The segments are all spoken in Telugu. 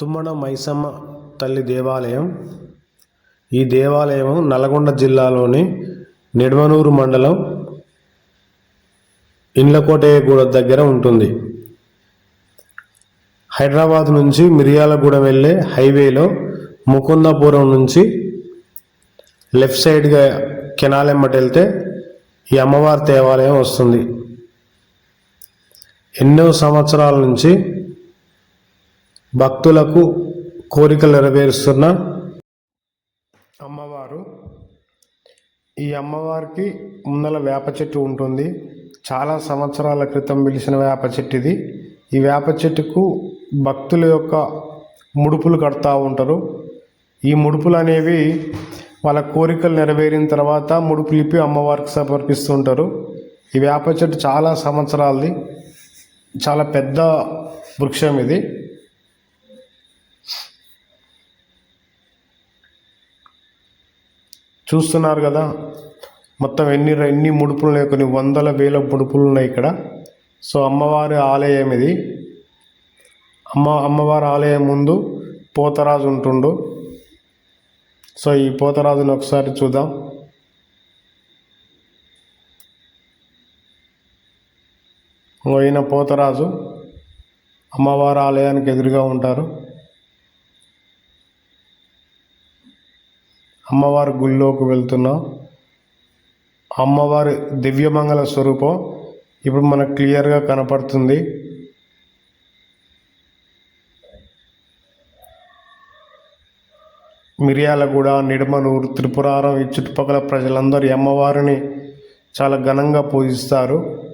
తుమ్మడ మైసమ్మ తల్లి దేవాలయం. ఈ దేవాలయం నల్గొండ జిల్లాలోని నిడమనూరు మండలం ఇండ్లకోటయ్యగూడ దగ్గర ఉంటుంది. హైదరాబాద్ నుంచి మిర్యాలగూడెం వెళ్ళే హైవేలో ముకుందాపురం నుంచి లెఫ్ట్ సైడ్గా కెనాల్ ఎమ్మటి వెళ్తే ఈ అమ్మవారి దేవాలయం వస్తుంది. ఎన్నో సంవత్సరాల నుంచి భక్తులకు కోరికలు నెరవేరుస్తున్న అమ్మవారు. ఈ అమ్మవారికి ముందల వేప చెట్టు ఉంటుంది. చాలా సంవత్సరాల క్రితం పిలిచిన వేప చెట్టు ఇది ఈ వేప చెట్టుకు భక్తుల యొక్క ముడుపులు కడతా ఉంటారు. ఈ ముడుపులు అనేవి వాళ్ళ కోరికలు నెరవేరిన తర్వాత ముడుపులు ఇప్పి అమ్మవారికి సమర్పిస్తుంటారు. ఈ వేప చెట్టు చాలా సంవత్సరాలది. చాలా పెద్ద వృక్షం ఇది. చూస్తున్నారు కదా మొత్తం ఎన్ని ఎన్ని ముడుపులు ఉన్నాయి? కొన్ని వందల వేల ముడుపులు ఉన్నాయి ఇక్కడ. సో అమ్మవారి ఆలయం ఇది. అమ్మ అమ్మవారి ఆలయం ముందు పోతరాజు ఉంటుండు. సో ఈ పోతరాజుని ఒకసారి చూద్దాం. ఇంగో ఈయన పోతరాజు. అమ్మవారి ఆలయానికి ఎదురుగా ఉంటారు. అమ్మవారి గుళ్ళోకి వెళ్తున్నాం. అమ్మవారి దివ్యమంగళ స్వరూపం ఇప్పుడు మనకు క్లియర్గా కనపడుతుంది. మిర్యాలగూడ నిడమనూరు త్రిపురారం ఈ చుట్టుపక్కల ప్రజలందరూ అమ్మవారిని చాలా ఘనంగా పూజిస్తారు.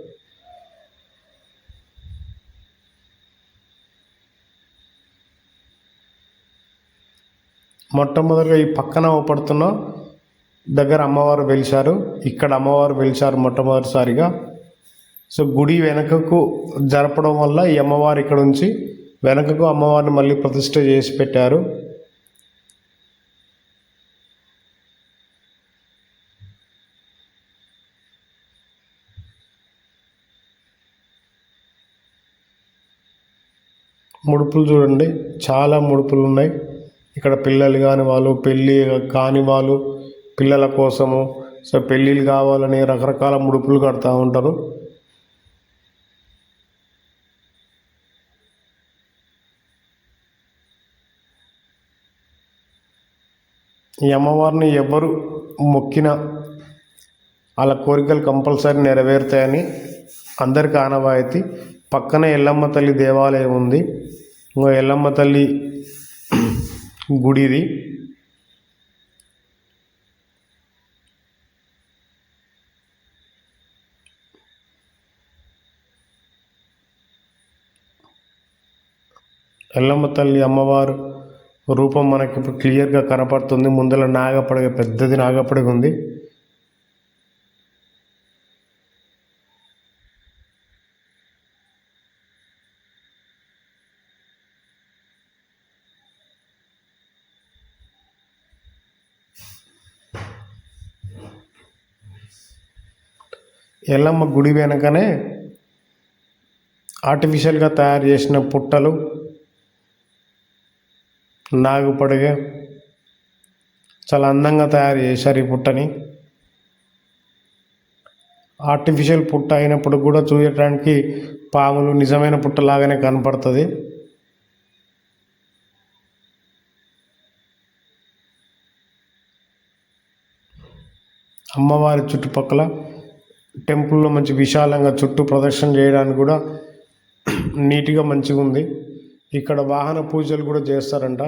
మొట్టమొదటిగా ఈ పక్కన అవపడుతున్న దగ్గర అమ్మవారు వెలిశారు. ఇక్కడ అమ్మవారు వెలిశారు మొట్టమొదటిసారిగా. సో గుడి వెనకకు జరపడం వల్ల ఈ అమ్మవారు ఇక్కడ ఉంచి వెనకకు అమ్మవారిని మళ్ళీ ప్రతిష్ట చేసి పెట్టారు. ముడుపులు చూడండి. చాలా ముడుపులు ఉన్నాయి. ఇక్కడ పిల్లలు కాని వాళ్ళు పెళ్ళి కాని వాళ్ళు పిల్లల కోసము సో పెళ్ళిళ్ళు కావాలని రకరకాల ముడుపులు కడతా ఉంటారు. ఈ అమ్మవారిని ఎవరు మొక్కినా వాళ్ళ కోరికలు కంపల్సరీ నెరవేరుతాయని అందరికి ఆనవాయితీ. పక్కనే ఎల్లమ్మ తల్లి దేవాలయం ఉంది. ఇంకో ఎల్లమ్మ తల్లి గుడిది. ఎల్లమ్మ తల్లి అమ్మవారు రూపం మనకి ఇప్పుడు క్లియర్గా కనపడుతుంది. ముందర నాగపడగ పెద్దది నాగపడగ ఉంది. ఎల్లమ్మ గుడి వెనకనే ఆర్టిఫిషియల్గా తయారు చేసిన పుట్టలు నాగుపడగ చాలా అందంగా తయారు చేశారు ఈ పుట్టని. ఆర్టిఫిషియల్ పుట్ట అయినప్పుడు కూడా చూడటానికి పాములు నిజమైన పుట్టలాగానే కనపడుతుంది. అమ్మవారి చుట్టుపక్కల టెంపుల్లో మంచి విశాలంగా చుట్టూ ప్రదర్శన చేయడానికి కూడా నీట్గా మంచిగా ఉంది ఇక్కడ వాహన పూజలు కూడా చేస్తారంట.